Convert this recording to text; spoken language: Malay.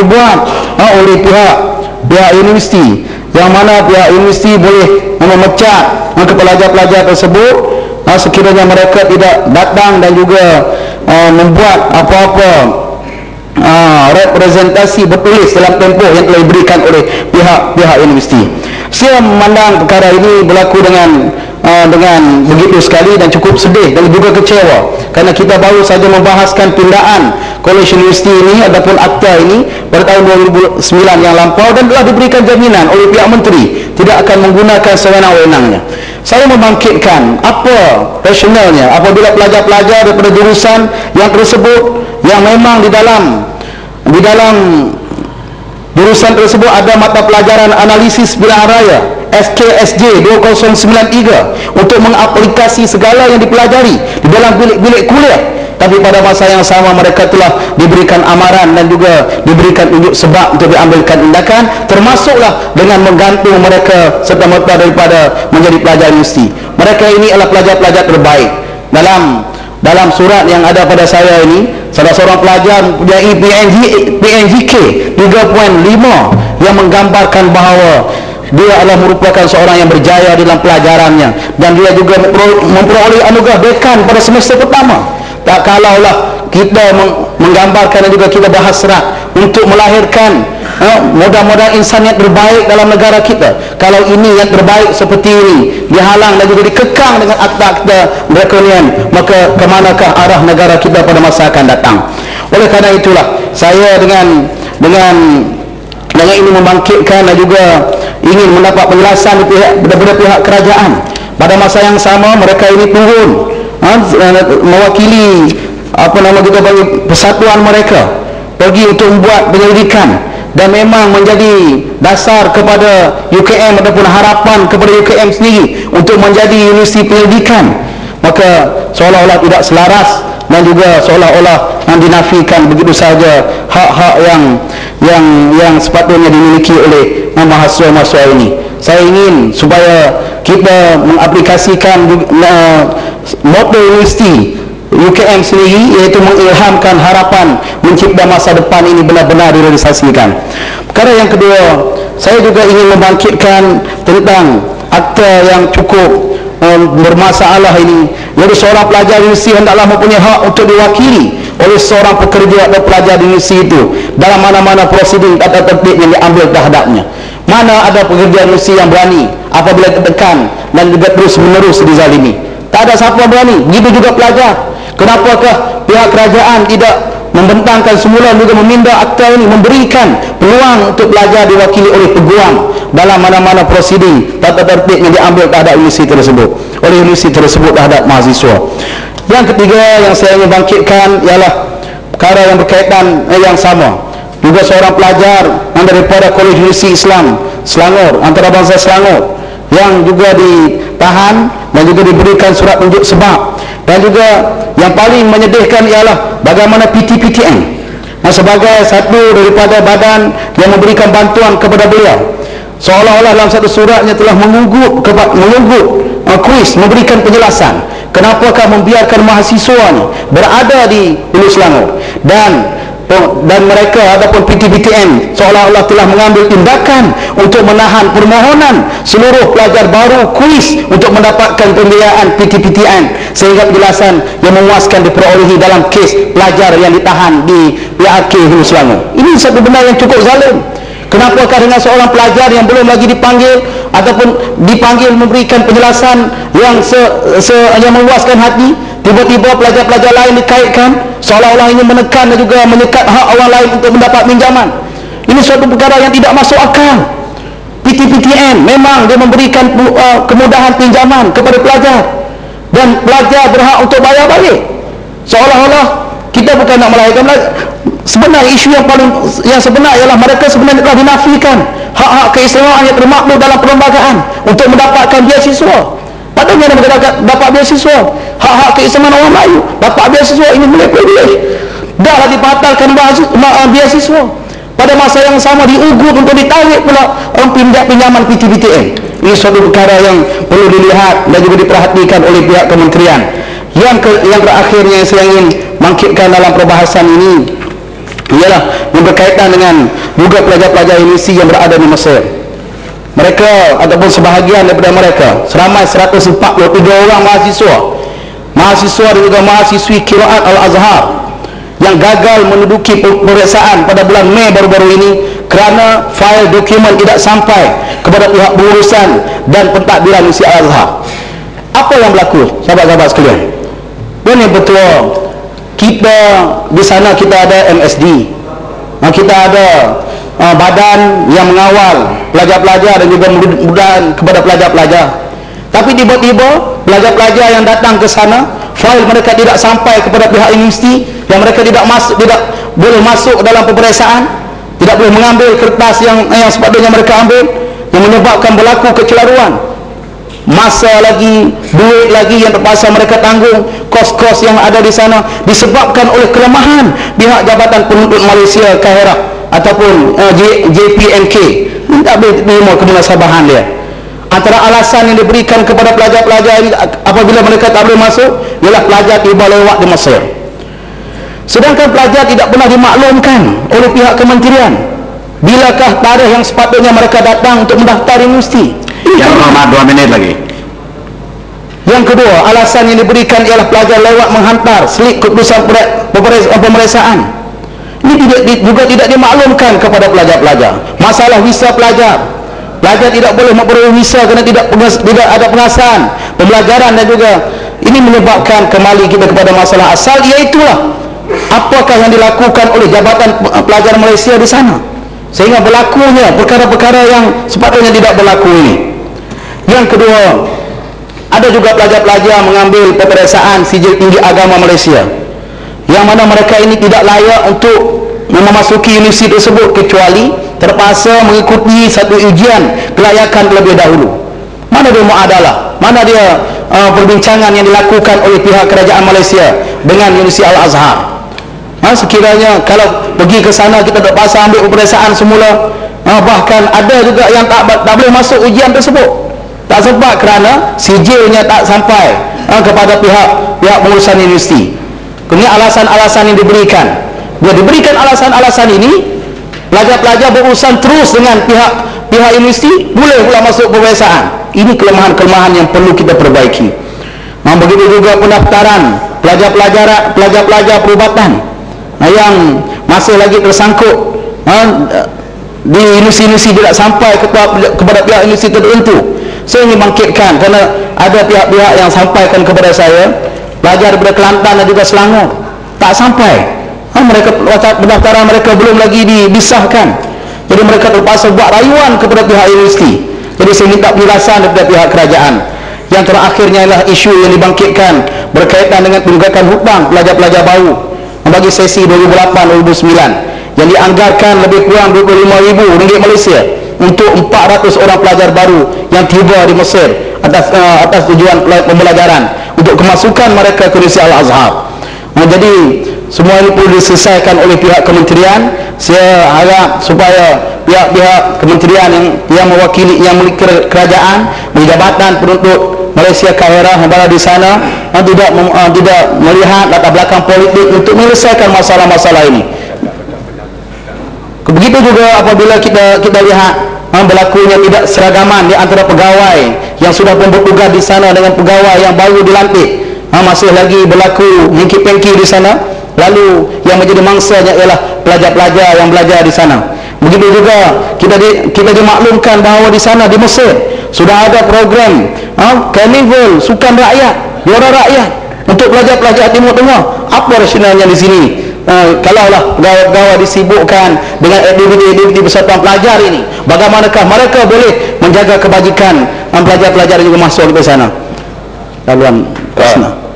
dibuat ha, oleh pihak pihak universiti. Yang mana pihak universiti boleh memecat ha, pelajar-pelajar tersebut. Ha, sekiranya mereka tidak datang dan juga ha, membuat apa-apa ha, representasi bertulis dalam tempoh yang telah diberikan oleh pihak-pihak universiti. Saya memandang perkara ini berlaku dengan uh, dengan begitu sekali dan cukup sedih dan juga kecewa kerana kita baru saja membahaskan pindaan College University ini ataupun akta ini pada tahun 2009 yang lampau dan telah diberikan jaminan oleh pihak menteri tidak akan menggunakan sewenang-wenangnya saya membangkitkan apa rasionalnya apabila pelajar-pelajar daripada jurusan yang tersebut yang memang di dalam di dalam jurusan tersebut ada mata pelajaran analisis pilihan raya SKSJ 2093 untuk mengaplikasi segala yang dipelajari di dalam bilik-bilik kuliah. Tapi pada masa yang sama mereka telah diberikan amaran dan juga diberikan unjuk sebab untuk diambilkan tindakan termasuklah dengan menggantung mereka serta-merta daripada menjadi pelajar universiti. Mereka ini adalah pelajar-pelajar terbaik. Dalam dalam surat yang ada pada saya ini salah seorang pelajar mempunyai PNG, PNGK 3.5 yang menggambarkan bahawa dia adalah merupakan seorang yang berjaya dalam pelajarannya. Dan dia juga memperoleh anugerah dekan pada semester pertama. Tak kalaulah kita menggambarkan dan juga kita berhasrat untuk melahirkan ha, modal-modal insan yang terbaik dalam negara kita. Kalau ini yang terbaik seperti ini dihalang dan juga dikekang dengan akta-akta drakonian maka kemanakah arah negara kita pada masa akan datang? Oleh kerana itulah saya dengan dengan dengan ini membangkitkan dan juga ingin mendapat penjelasan daripada pihak kerajaan. Pada masa yang sama mereka ini turun ha, mewakili apa nama kita panggil persatuan mereka pergi untuk membuat penyelidikan. Dan memang menjadi dasar kepada UKM ataupun harapan kepada UKM sendiri untuk menjadi universiti penyelidikan maka seolah-olah tidak selaras dan juga seolah-olah dinafikan begitu saja hak-hak yang yang yang sepatutnya dimiliki oleh mahasiswa-mahasiswa ini. Saya ingin supaya kita mengaplikasikan uh, moto universiti UKM sendiri iaitu mengilhamkan harapan mencipta masa depan ini benar-benar direalisasikan. Perkara yang kedua saya juga ingin membangkitkan tentang akta yang cukup bermasalah ini jadi seorang pelajar universiti hendaklah mempunyai hak untuk diwakili oleh seorang pekerja atau pelajar di universiti itu. Dalam mana-mana prosedur atau tertib yang diambil terhadapnya mana ada pekerja universiti yang berani apabila tertekan dan juga terus menerus dizalimi? Tak ada siapa berani. Begitu juga pelajar. Kenapakah pihak kerajaan tidak membentangkan semula juga meminda akta ini memberikan peluang untuk pelajar diwakili oleh peguam dalam mana-mana prosedur tata tertib yang diambil terhadap universiti tersebut. Oleh universiti tersebut terhadap mahasiswa. Yang ketiga yang saya ingin bangkitkan ialah perkara yang berkaitan eh, yang sama. Juga seorang pelajar daripada Kolej Universiti Islam Selangor antarabangsa Selangor yang juga ditahan dan juga diberikan surat tunjuk sebab. Dan juga yang paling menyedihkan ialah bagaimana PTPTN nah, sebagai satu daripada badan yang memberikan bantuan kepada beliau. Seolah-olah dalam satu suratnya telah mengugut mengugut uh, kuis memberikan penjelasan kenapakah membiarkan mahasiswa ni berada di Ulu Selangor. Dan dan mereka ataupun PTBTN seolah-olah telah mengambil tindakan untuk menahan permohonan seluruh pelajar baru kuis untuk mendapatkan pembiayaan PTPTN sehingga penjelasan yang memuaskan diperolehi dalam kes pelajar yang ditahan di PAK Hulu Selangor. Ini satu benda yang cukup zalim. Kenapakah dengan seorang pelajar yang belum lagi dipanggil ataupun dipanggil memberikan penjelasan yang se, se yang memuaskan hati tiba-tiba pelajar-pelajar lain dikaitkan seolah-olah ingin menekan dan juga menyekat hak orang lain untuk mendapat pinjaman. Ini suatu perkara yang tidak masuk akal. PTPTN memang dia memberikan uh, kemudahan pinjaman kepada pelajar. Dan pelajar berhak untuk bayar balik. Seolah-olah kita bukan nak melahirkan sebenarnya isu yang paling yang sebenar ialah mereka sebenarnya telah dinafikan hak-hak keistimewaan yang termaklum dalam perlembagaan untuk mendapatkan beasiswa. Padahal mereka dapat beasiswa hak-hak keistimewaan orang Melayu. Dapat beasiswa ini boleh privilege dah dibatalkan beasiswa. Pada masa yang sama diugut untuk ditarik pula pindah pinjaman PTBTN ini suatu perkara yang perlu dilihat dan juga diperhatikan oleh pihak kementerian. Yang ke, yang terakhirnya saya ingin bangkitkan dalam perbahasan ini ialah yang berkaitan dengan juga pelajar-pelajar universiti yang berada di Mesir mereka ataupun sebahagian daripada mereka seramai 143 orang mahasiswa mahasiswa dan juga mahasiswi kiraat Al-Azhar yang gagal menduduki pemeriksaan pada bulan Mei baru-baru ini kerana fail dokumen tidak sampai kepada pihak pengurusan dan pentadbiran Universiti Al-Azhar. Apa yang berlaku sahabat-sahabat sekalian? Ini betul kita di sana kita ada MSD kita ada uh, badan yang mengawal pelajar-pelajar dan juga mudah kepada pelajar-pelajar tapi tiba-tiba pelajar-pelajar yang datang ke sana fail mereka tidak sampai kepada pihak universiti yang mereka tidak masuk tidak boleh masuk dalam pemeriksaan tidak boleh mengambil kertas yang yang sepatutnya mereka ambil yang menyebabkan berlaku kecelaruan. Masa lagi duit lagi yang terpaksa mereka tanggung kos-kos yang ada di sana disebabkan oleh kelemahan pihak Jabatan Penuntut Malaysia Kahirah ataupun uh, JPMK tak boleh terima kemunasabahan dia antara alasan yang diberikan kepada pelajar-pelajar ini apabila mereka tak boleh masuk ialah pelajar tiba lewat di Mesir. Sedangkan pelajar tidak pernah dimaklumkan oleh pihak kementerian. Bilakah tarikh yang sepatutnya mereka datang untuk mendaftar universiti? Yang Muhammad dua minit lagi. Yang kedua alasan yang diberikan ialah pelajar lewat menghantar selik keputusan pemeriksaan. Ini tidak, juga tidak dimaklumkan kepada pelajar-pelajar. Masalah visa pelajar pelajar tidak boleh memperoleh visa kerana tidak tidak ada pengasahan. Pembelajaran dan juga ini menyebabkan kembali kita kepada masalah asal iaitulah apakah yang dilakukan oleh Jabatan Pelajar Malaysia di sana. Sehingga berlakunya perkara-perkara yang sepatutnya tidak berlaku ini. Yang kedua ada juga pelajar-pelajar mengambil peperiksaan sijil tinggi agama Malaysia. Yang mana mereka ini tidak layak untuk memasuki universiti tersebut kecuali terpaksa mengikuti satu ujian kelayakan terlebih dahulu. Mana dia muadalah? Mana dia uh, perbincangan yang dilakukan oleh pihak kerajaan Malaysia dengan Universiti Al-Azhar? Ha, sekiranya kalau pergi ke sana kita terpaksa ambil peperiksaan semula ha, bahkan ada juga yang tak, tak boleh masuk ujian tersebut. Tak sebab kerana sijilnya tak sampai ha, kepada pihak pihak pengurusan universiti. Ini alasan-alasan yang diberikan bila diberikan alasan-alasan ini pelajar-pelajar berurusan terus dengan pihak pihak universiti boleh pula masuk pemeriksaan. Ini kelemahan-kelemahan yang perlu kita perbaiki. Nah, begitu juga pendaftaran pelajar-pelajar pelajar-pelajar perubatan nah, yang masih lagi tersangkut nah, di universiti-universiti tidak sampai kepada, kepada pihak universiti tertentu. Saya ingin bangkitkan kerana ada pihak-pihak yang sampaikan kepada saya pelajar daripada Kelantan dan juga Selangor tak sampai ha, mereka pendaftaran mereka belum lagi disahkan jadi mereka terpaksa buat rayuan kepada pihak universiti. Jadi saya minta penjelasan daripada pihak kerajaan. Yang terakhirnya adalah isu yang dibangkitkan berkaitan dengan tunggakan hutang pelajar-pelajar baru. Bagi sesi 2008-2009 yang dianggarkan lebih kurang 25 ribu ringgit Malaysia untuk 400 orang pelajar baru yang tiba di Mesir atas uh, atas tujuan pembelajaran untuk kemasukan mereka ke Universiti Al-Azhar. Uh, jadi semua ini perlu diselesaikan oleh pihak kementerian. Saya harap supaya pihak-pihak kementerian yang yang mewakili yang memiliki kerajaan jabatan penuntut Malaysia Kahirah yang berada di sana yang tidak uh, tidak melihat latar belakang politik untuk menyelesaikan masalah-masalah ini. Begitu juga apabila kita kita lihat uh, berlakunya tidak seragaman di antara pegawai yang sudah bertugas di sana dengan pegawai yang baru dilantik. Uh, masih lagi berlaku hengki-pengki di sana lalu yang menjadi mangsanya ialah pelajar-pelajar yang belajar di sana. Begitu juga kita di, kita dimaklumkan bahawa di sana di Mesir sudah ada program ha, carnival sukan rakyat juara rakyat untuk pelajar-pelajar timur tengah. Apa rasionalnya di sini? Uh, kalaulah pegawai-pegawai disibukkan dengan aktiviti-aktiviti persatuan pelajar ini bagaimanakah mereka boleh menjaga kebajikan pelajar-pelajar yang juga masuk ke sana? Laluan uh,